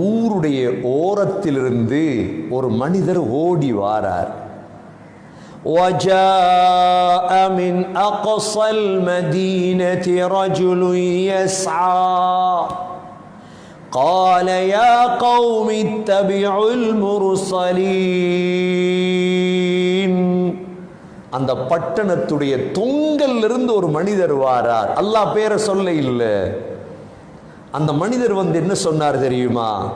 ஊருடைய ஓரத்திலிருந்து ஒரு மனிதர் ஓடி வாரார் وجاء من أقصى المدينة رجل يسعى قال يا قوم اتبعوا المرسلين அந்த பட்டணத்துடைய தொங்கல்ல இருந்து ஒரு மனிதர் வாரார் அல்லாஹ் பேரை சொல்ல இல்லை அந்த மனிதர் வந்து என்ன சொன்னார் தெரியுமா?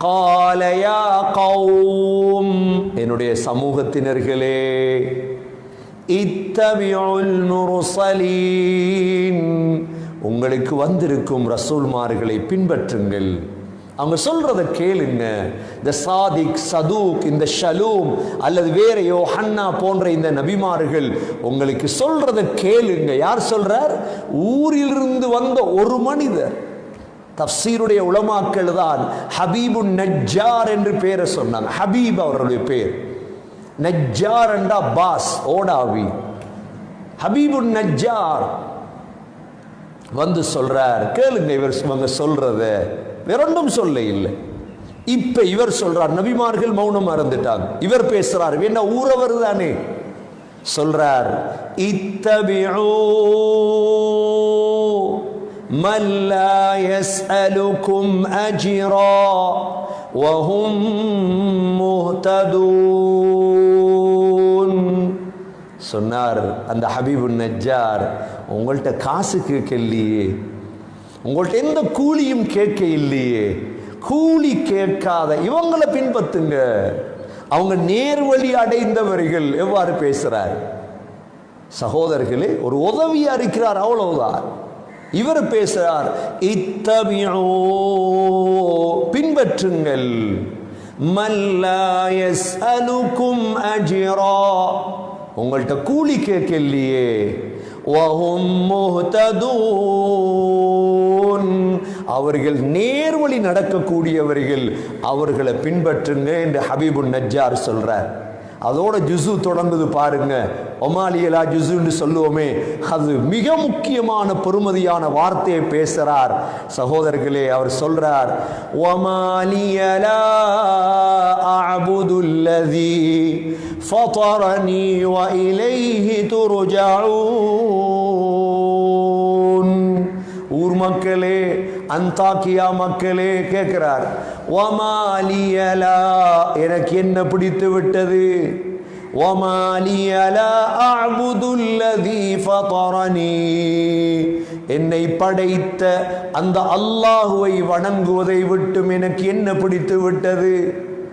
காலையா கௌம் என்னுடைய சமூகத்தினர்களே இத்தமியுல் முருசலீன் உங்களுக்கு வந்திருக்கும் ரசூல்மார்களை பின்பற்றுங்கள். அவங்க சொல்றதை கேளுங்க. இந்த சாதிக் சதூக் இந்த ஷலூம் அல்லது வேறையோ ஹன்னா போன்ற இந்த நபிமார்கள் உங்களுக்கு சொல்றதை கேளுங்க. யார் சொல்றார்? ஊரிலிருந்து வந்த ஒரு மனிதர். தப்சீருடைய உளமாக்கள் தான் ஹபீபு நஜ்ஜார் என்று பெயரை சொன்னாங்க. ஹபீப் அவருடைய பேர். நஜ்ஜார் என்றா பாஸ் ஓடாவி. ஹபீபு நஜ்ஜார் வந்து சொல்றார் கேளுங்க இவர் இவங்க சொல்றத. வேறொன்றும் சொல்ல இல்லை. இப்ப இவர் சொல்றார் நபிமார்கள் மௌனம் மறந்துட்டாங்க இவர் பேசுறார் என்ன ஊரவர் தானே? சொல்றார் இத்தபியோ من لا يسألكم أجرا وهم مهتدون சொன்னார் அந்த ஹபீபு நஜ்ஜார் உங்கள்கிட்ட காசு கேட்கலையே உங்கள்கிட்ட எந்த கூலியும் கேட்க இல்லையே கூலி கேட்காத இவங்களை பின்பற்றுங்க அவங்க நேர்வழி அடைந்தவர்கள் எவ்வாறு பேசுறார் சகோதரர்களே ஒரு உதவியா இருக்கிறார் அவ்வளவுதான் இவர் பேசுகிறார் இத்தபியோ பின்பற்றுங்கள். மல்லாயஸ் அலுக்கும் அஜிரா. உங்கள்கிட்ட கூலி கேட்கலையே. வஹும் முஹ்ததூன். அவர்கள் நேர்வழி நடக்கக்கூடியவர்கள் அவர்களை பின்பற்றுங்க என்று ஹபீபுன் நஜ்ஜார் சொல்றார். அதோட ஜுசு தொடங்குது பாருங்க. ஒமாலியலா ஜுசுன்னு சொல்லுவோமே. அது மிக முக்கியமான பெருமதியான வார்த்தையை பேசுறார். சகோதரர்களே அவர் சொல்றார் ஒமாலியலா அபுதுல்லதி ஃபதரனி வ இலைஹி ஊர் மக்களே அந்தாக்கியா மக்களே கேட்கிறார் ஒமாலியலா எனக்கு என்ன பிடித்து விட்டது? என்னை படைத்த அந்த அல்லாஹுவை வணங்குவதை விட்டும் எனக்கு என்ன பிடித்து விட்டது?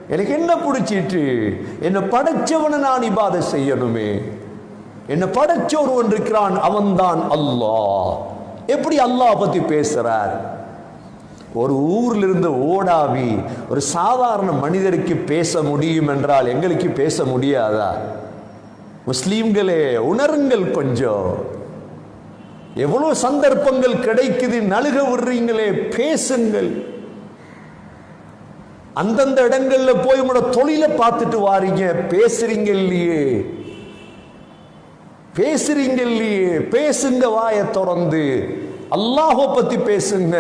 எனக்கு என்ன பிடிச்சிட்டு என்னை படைச்சவனை நான் இபாத செய்யணுமே. என்னை படைச்ச ஒருவன் இருக்கிறான் அவன்தான் அல்லாஹ். எப்படி அல்லாஹ் பத்தி பேசுறார்? ஒரு ஊர்ல இருந்து ஓடாவி ஒரு சாதாரண மனிதருக்கு பேச முடியும் என்றால் எங்களுக்கு பேச முடியாதா? முஸ்லீம்களே உணருங்கள் கொஞ்சம். எவ்வளவு சந்தர்ப்பங்கள் கிடைக்குது நழுக விடுறீங்களே பேசுங்கள். அந்தந்த இடங்கள்ல போய் உங்களோட தொழிலை பார்த்துட்டு வாரீங்க பேசுறீங்க இல்லையே பேசுறீங்க இல்லையே பேசுங்க வாயை திறந்து. அல்லாஹோ பத்தி பேசுங்க.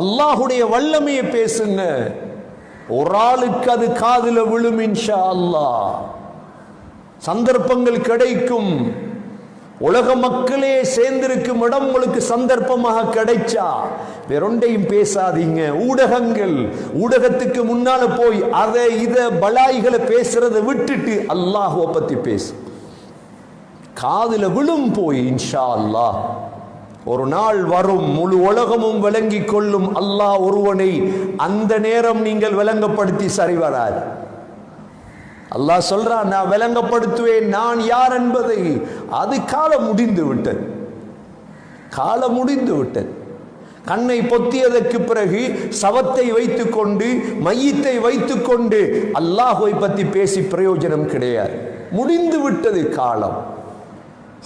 அல்லாஹுடைய வல்லமையை பேசுங்க. ஒரு ஆளுக்கு அது காதில் விழும் இன்ஷா அல்லாஹ் சந்தர்ப்பங்கள் கிடைக்கும். உலக மக்களே சேர்ந்திருக்கும் இடம் உங்களுக்கு சந்தர்ப்பமாக கிடைச்சா வேறொண்டையும் பேசாதீங்க. ஊடகங்கள் ஊடகத்துக்கு முன்னால போய் அதை இத பலாய்களை பேசுறதை விட்டுட்டு அல்லாஹுவை பத்தி பேசு. காதில் விழும் போய் இன்ஷா அல்லாஹ் ஒரு நாள் வரும் முழு உலகமும் விளங்கிக் கொள்ளும் அல்லாஹ் ஒருவனை அந்த நேரம் நீங்கள் விளங்கப்படுத்தி சரி வராது. அல்லாஹ் சொல்றான் நான் விளங்கப்படுத்துவேன் நான் யார் என்பதை. அது காலம் முடிந்து விட்டது. காலம் முடிந்து விட்டது. கண்ணை பொத்தியதற்கு பிறகு சவத்தை வைத்துக்கொண்டு மையத்தை வைத்துக்கொண்டு அல்லாஹுவை பற்றி பேசி பிரயோஜனம் கிடையாது. முடிந்து விட்டது காலம்.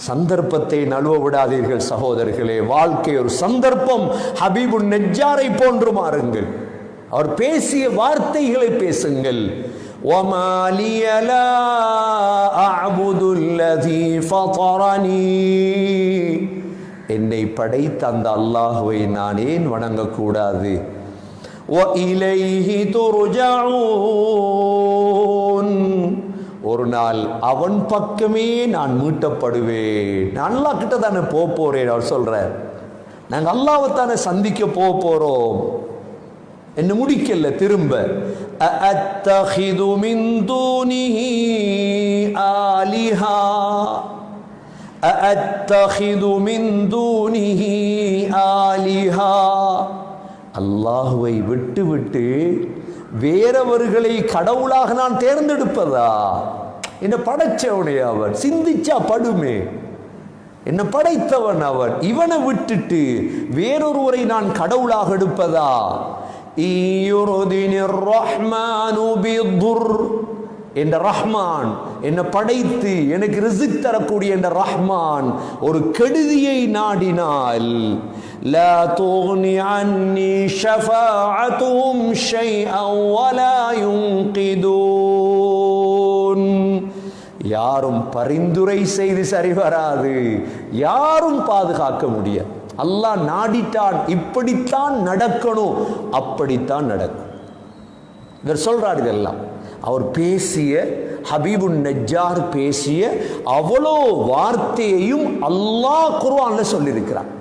சந்தர்ப்பத்தை நழுவ விடாதீர்கள் சகோதரர்களே வாழ்க்கை ஒரு சந்தர்ப்பம் ஹபீபு நெஜ்ஜாரை போன்று மாறுங்கள் அவர் பேசிய வார்த்தைகளை பேசுங்கள் وما لي لا أعبد الذي فطرني என்னை படைத்த அந்த அல்லாஹுவை நான் ஏன் வணங்கக்கூடாது وَإِلَيْهِ تُرْجَعُونَ ஒரு நாள் அவன் பக்கமே நான் மீட்டப்படுவேன். அல்லா கிட்ட தானே போக போறேன் அவர் சொல்றார். நாங்கள் அல்லாவை தானே சந்திக்க போக போறோம். என்ன முடிக்கல திரும்ப. ஆலிஹா. அத்தஹிது மின் தூனிஹி ஆலிஹா. அல்லாஹுவை விட்டு விட்டு வேறவர்களை கடவுளாக நான் தேர்ந்தெடுப்பதா? என்ன படைச்சவனே அவன். சிந்திச்சா படுமே. என்ன படைத்தவன் அவன். இவனை விட்டுட்டு வேறொருவரை நான் கடவுளாக எடுப்பதா? என்ற ரஹ்மான் என்னை படைத்து எனக்கு ரிசிக் தரக்கூடிய என்ற ரஹ்மான் ஒரு கெடுதியை நாடினால் لا تغني عني شفاعتهم شيئا ولا ينقذون யாரும் பரிந்துரை செய்து சரி வராது யாரும் பாதுகாக்க முடியாது அல்லாஹ் நாடிட்டான் இப்படித்தான் நடக்கணும் அப்படித்தான் நடக்கும் இவர் சொல்றார் இதெல்லாம் அவர் பேசிய ஹபீபுன் நஜ்ஜார் பேசிய அவ்வளோ வார்த்தையையும் அல்லாஹ் குர்ஆன்ல சொல்லியிருக்கிறார்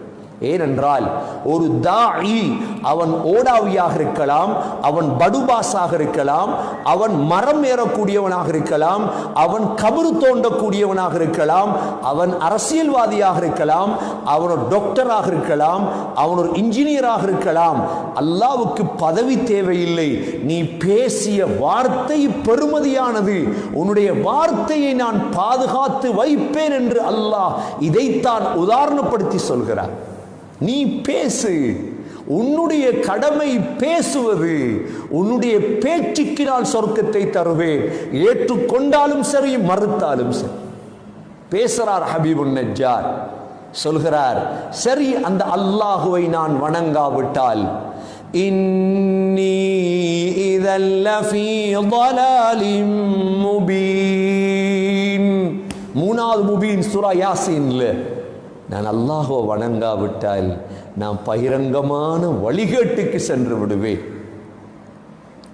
ஏனென்றால் ஒரு தாயி அவன் ஓடாவியாக இருக்கலாம் அவன் படுபாஸாக இருக்கலாம் அவன் மரம் ஏறக்கூடியவனாக இருக்கலாம் அவன் கபரு தோண்டக்கூடியவனாக இருக்கலாம் அவன் அரசியல்வாதியாக இருக்கலாம் அவன் ஒரு டாக்டராக இருக்கலாம் அவன் ஒரு இன்ஜினியராக இருக்கலாம். அல்லாவுக்கு பதவி தேவையில்லை. நீ பேசிய வார்த்தை பெருமதியானது உன்னுடைய வார்த்தையை நான் பாதுகாத்து வைப்பேன் என்று அல்லாஹ் இதைத்தான் உதாரணப்படுத்தி சொல்கிறார். நீ பேசு. உன்னுடைய கடமை பேசுவது. உன்னுடைய பேச்சுக்கு நான் சொர்க்கத்தை தருவேன் ஏற்றுக்கொண்டாலும் சரி மறுத்தாலும் சரி. பேசுறார் ஹபீபுன் நஜார் சொல்கிறார் சரி அந்த அல்லாஹுவை நான் வணங்காவிட்டால் இன்னி இதல்லிம் முபீன். மூணாவது முபீன் சுரா யாசின்ல. நான் அல்லாஹோ வணங்காவிட்டால் நான் பகிரங்கமான வழிகேட்டுக்கு சென்று விடுவேன்.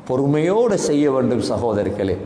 பொறுமையோடு செய்ய வேண்டும் சகோதரர்களே.